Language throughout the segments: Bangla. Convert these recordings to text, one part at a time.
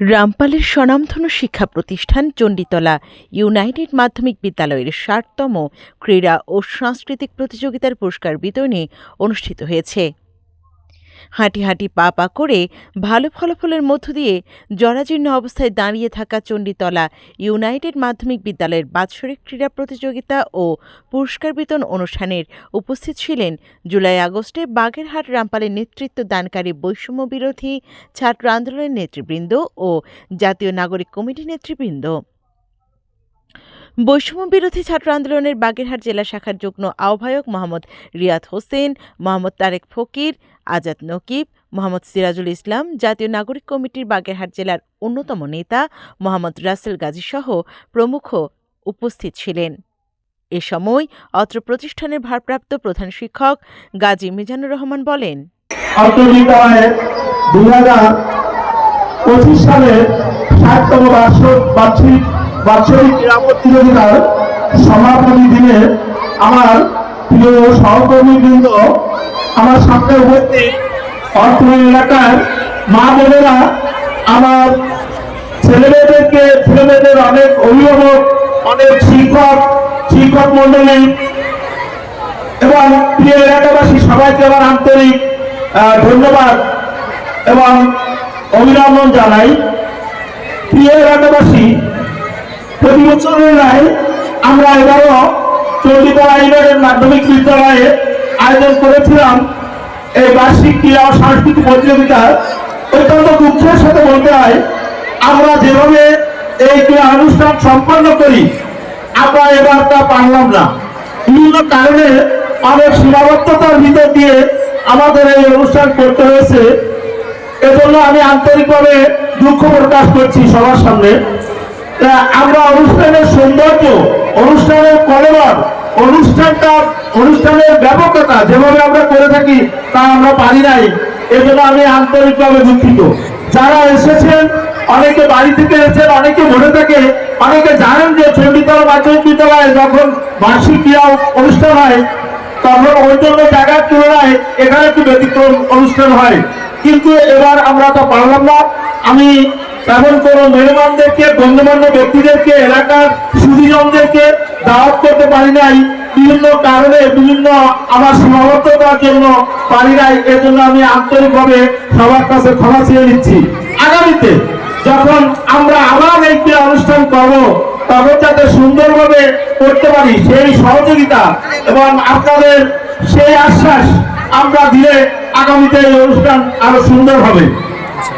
রামপালের স্বনামধন্য শিক্ষা প্রতিষ্ঠান চণ্ডীতলা ইউনাইটেড মাধ্যমিক বিদ্যালয়ের ষাটতম ক্রীড়া ও সাংস্কৃতিক প্রতিযোগিতার পুরস্কার বিতরণী অনুষ্ঠিত হয়েছে। হাঁটি হাঁটি পা পা করে ভালো ফলাফলের মধ্য দিয়ে জরাজীর্ণ অবস্থায় দাঁড়িয়ে থাকা চণ্ডীতলা ইউনাইটেড মাধ্যমিক বিদ্যালয়ের বাৎসরিক ক্রীড়া প্রতিযোগিতা ও পুরস্কার বিতরণ অনুষ্ঠানের উপস্থিত ছিলেন জুলাই আগস্টে বাগেরহাট রামপালের নেতৃত্ব দানকারী বৈষম্য বিরোধী ছাত্র আন্দোলনের নেতৃবৃন্দ ও জাতীয় নাগরিক কমিটি নেতৃবৃন্দ। বৈষম্য বিরোধী ছাত্র আন্দোলনের বাগেরহাট জেলা শাখার যুগ্ম আহ্বায়ক মোহাম্মদ রিয়াদ হোসেন, মোহাম্মদ তারেক ফকির, আজাদ নকিব, মোহাম্মদ সিরাজুল ইসলাম, জাতীয় নাগরিক কমিটির বাগেরহাট জেলার অন্যতম নেতা মোহাম্মদ রাসেল গাজী সহ প্রমুখ উপস্থিত ছিলেন। এ সময় অত্র প্রতিষ্ঠানের ভারপ্রাপ্ত প্রধান শিক্ষক গাজী মিজানুর রহমান বলেন পঁচিশ বার্ষিক বার্ষিক বাৎসরিক ক্রীড়া প্রতিযোগিতার সমাপনী দিনে আমার প্রিয় সহকর্মীবৃন্দ, আমার সামনে উপস্থিত অর্থ এলাকার মা বোনেরা, আমার ছেলেমেয়েদেরকে, ছেলেমেয়েদের অনেক অভিভাবক, অনেক শিক্ষক শিক্ষক মন্ডলী এবং প্রিয় এলাকাবাসী, সবাইকে আমার আন্তরিক ধন্যবাদ এবং অভিনন্দন জানাই। প্রিয় এলাকাবাসী প্রতি বছরের ন্যায় আমরা এবারও চণ্ডীতলা ইউনিয়নের মাধ্যমিক বিদ্যালয়ে আয়োজন করেছিলাম এই বার্ষিক ক্রীড়া ও সাংস্কৃতিক প্রতিযোগিতা অত্যন্ত দুঃখের সাথে বলতে হয়, আমরা যেভাবে এই ক্রীড়া অনুষ্ঠান সম্পন্ন করি, আমরা এবার তা পারলাম না। বিভিন্ন কারণে অনেক সীমাবদ্ধতার ভিতর দিয়ে আমাদের এই অনুষ্ঠান করতে হয়েছে। এজন্য আমি আন্তরিকভাবে দুঃখ প্রকাশ করছি সবার সামনে। আমরা অনুষ্ঠানের সৌন্দর্য, অনুষ্ঠানের কলবর অনুষ্ঠানটা, অনুষ্ঠানের ব্যাপকতা যেভাবে আমরা করে থাকি তা আমরা পারি নাই। এজন্য আমি আন্তরিকভাবে দুঃখিত। যারা এসেছেন, অনেকে বাড়ি থেকে এসেছেন, অনেকে মনে থাকে, অনেকে জানেন যে চণ্ডীতলা মাধ্যমিক বিদ্যালয়ে যখন বার্ষিক ক্রীড়া অনুষ্ঠান হয়, তখন অন্যান্য জায়গার তুলনায় এখানে একটু ব্যতিক্রম অনুষ্ঠান হয়। কিন্তু এবার আমরা তা পারলাম না। আমি তেমন কোনো মেহমানদেরকে গণ্যমান্য ব্যক্তিদেরকে, এলাকার সুদীজনদেরকে দাওয়াত করতে পারি নাই। বিভিন্ন কারণে, বিভিন্ন আমার সীমাবদ্ধতার জন্য পারি নাই। এজন্য আমি আন্তরিকভাবে সবার কাছে ক্ষমা চেয়ে নিচ্ছি। আগামীতে যখন আমরা আবার ক্রীড়া অনুষ্ঠান করব তখন যাতে সুন্দরভাবে করতে পারি সেই সহযোগিতা এবং আপনাদের সেই আশ্বাস আমরা দিলে আগামীতে এই অনুষ্ঠান আরও সুন্দর হবে।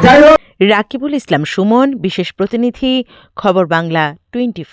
যাই হোক। রাকিবুল ইসলাম সুমন বিশেষ প্রতিনিধি খবর বাংলা টোয়েন্টি